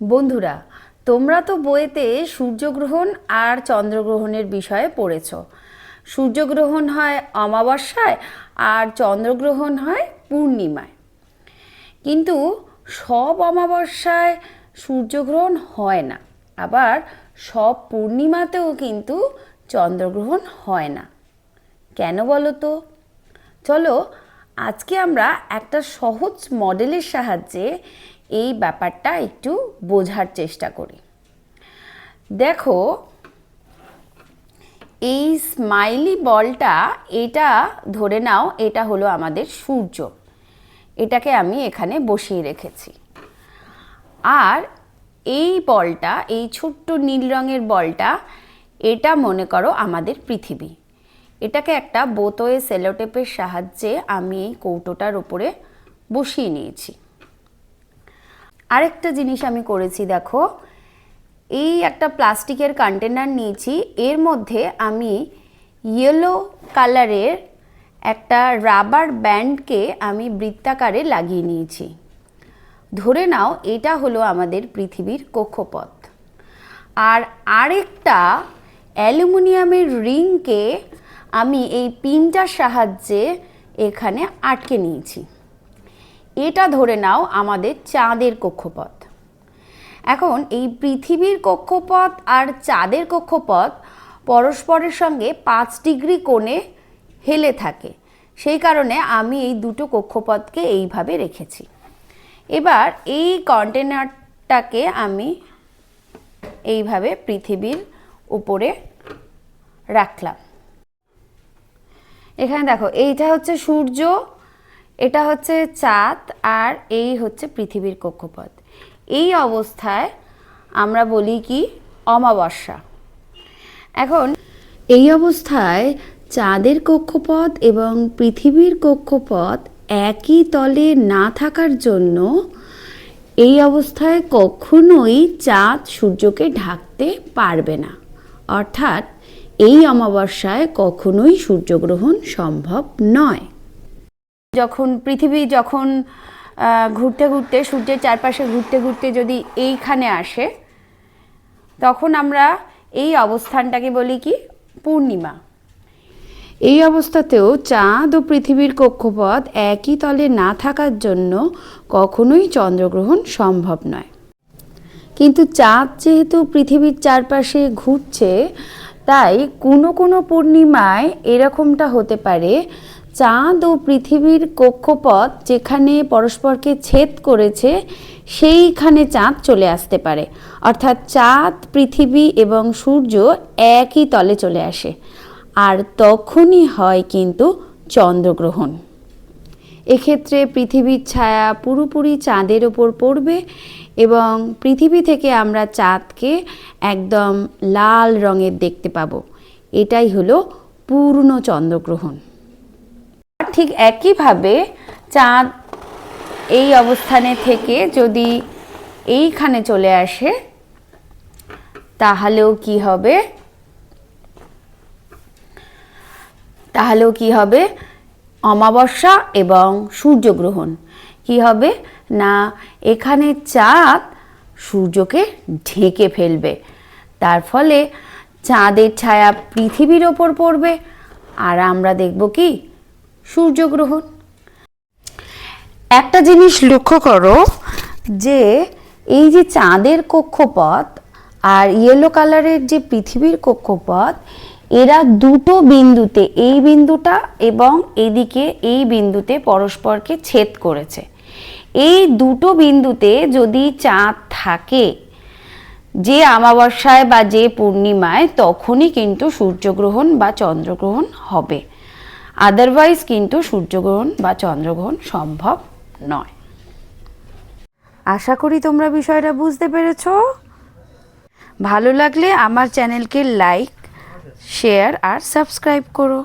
বন্ধুরা, তোমরা তো বইতে সূর্যগ্রহণ আর চন্দ্রগ্রহণের বিষয়ে পড়েছ। সূর্যগ্রহণ হয় অমাবস্যায় আর চন্দ্রগ্রহণ হয় পূর্ণিমায়। কিন্তু সব অমাবস্যায় সূর্যগ্রহণ হয় না, আবার সব পূর্ণিমাতেও কিন্তু চন্দ্রগ্রহণ হয় না। কেন বলো তো? চলো, আজকে আমরা একটা সহজ মডেলের সাহায্যে এই ব্যাপারটা একটু বোঝার চেষ্টা করি। দেখো, এই স্মাইলি বলটা, এটা ধরে নাও, এটা হলো আমাদের সূর্য। এটাকে আমি এখানে বসিয়ে রেখেছি। আর এই বলটা, এই ছোট্ট নীল রঙের বলটা, এটা মনে করো আমাদের পৃথিবী। এটাকে একটা বোতয়ে সেলোটেপের সাহায্যে আমি এই কৌটোটার উপরে বসিয়ে নিয়েছি। আরেকটা জিনিস আমি করেছি, দেখো। এই একটা প্লাস্টিকের কন্টেনার নিয়েছি, এর মধ্যে আমি ইয়েলো কালারের একটা রাবার ব্যান্ডকে আমি বৃত্তাকারে লাগিয়ে নিয়েছি। ধরে নাও, এটা হলো আমাদের পৃথিবীর কক্ষপথ। আর আরেকটা অ্যালুমিনিয়ামের রিংকে আমি এই পিনটার সাহায্যে এখানে আটকে নিয়েছি। এটা ধরে নাও আমাদের চাঁদের কক্ষপথ। এখন এই পৃথিবীর কক্ষপথ আর চাঁদের কক্ষপথ পরস্পরের সঙ্গে পাঁচ ডিগ্রি কোণে হেলে থাকে। সেই কারণে আমি এই দুটো কক্ষপথকে এইভাবে রেখেছি। এবার এই কন্টেনারটাকে আমি এইভাবে পৃথিবীর উপরে রাখলাম। এখানে দেখো, এইটা হচ্ছে সূর্য এটা হচ্ছে চাঁদ আর এই হচ্ছে পৃথিবীর কক্ষপথ। এই অবস্থায় আমরা বলি কি? অমাবস্যা। এখন এই অবস্থায় চাঁদের কক্ষপথ এবং পৃথিবীর কক্ষপথ একই তলে না থাকার জন্য এই অবস্থায় কখনোই চাঁদ সূর্যকে ঢাকতে পারবে না। অর্থাৎ এই অমাবস্যায় কখনোই সূর্যগ্রহণ সম্ভব নয়। যখন, পৃথিবী যখন ঘুরতে ঘুরতে, সূর্যের চারপাশে ঘুরতে ঘুরতে যদি এইখানে আসে, তখন আমরা এই অবস্থানটাকে বলি কি? পূর্ণিমা। এই অবস্থাতেও চাঁদ ও পৃথিবীর কক্ষপথ একই তলে না থাকার জন্য কখনোই চন্দ্রগ্রহণ সম্ভব নয়। কিন্তু চাঁদ যেহেতু পৃথিবীর চারপাশে ঘুরছে, তাই কোনো কোনো পূর্ণিমায় এরকমটা হতে পারে চাঁদ ও পৃথিবীর কক্ষপথ যেখানে পরস্পরকে ছেদ করেছে, সেইখানে চাঁদ চলে আসতে পারে। অর্থাৎ চাঁদ, পৃথিবী এবং সূর্য একই তলে চলে আসে। আর তখনই হয় কিন্তু চন্দ্রগ্রহণ। এক্ষেত্রে পৃথিবীর ছায়া পুরোপুরি চাঁদের ওপর পড়বে এবং পৃথিবী থেকে আমরা চাঁদকে একদম লাল রঙের দেখতে পাবো। এটাই হলো পূর্ণ চন্দ্রগ্রহণ। ঠিক একইভাবে চাঁদ এই অবস্থানে থেকে যদি এইখানে চলে আসে, তাহলেও কি হবে? তাহলেও কি হবে? অমাবস্যা এবং সূর্যগ্রহণ। কি হবে? না, এখানে চাঁদ সূর্যকে ঢেকে ফেলবে। তার ফলে চাঁদের ছায়া পৃথিবীর ওপর পড়বে। আর আমরা দেখব কি? সূর্যগ্রহণ। একটা জিনিস লক্ষ্য করো, যে এই যে চাঁদের কক্ষপথ আর ইয়েলো কালারের যে পৃথিবীর কক্ষপথ, এরা দুটো বিন্দুতে, এই বিন্দুটা এবং এদিকে এই বিন্দুতে পরস্পরকে ছেদ করেছে। এই দুটো বিন্দুতে যদি চাঁদ থাকে, যে অমাবস্যায় বা যে পূর্ণিমায়, তখনই কিন্তু সূর্যগ্রহণ বা চন্দ্রগ্রহণ হবে। আদারওয়াইজ কিন্তু সূর্যগ্রহণ বা চন্দ্রগ্রহণ সম্ভব নয়। আশা করি তোমরা বিষয়টা বুঝতে পেরেছ। ভালো লাগলে আমার চ্যানেলকে লাইক, শেয়ার আর সাবস্ক্রাইব করো।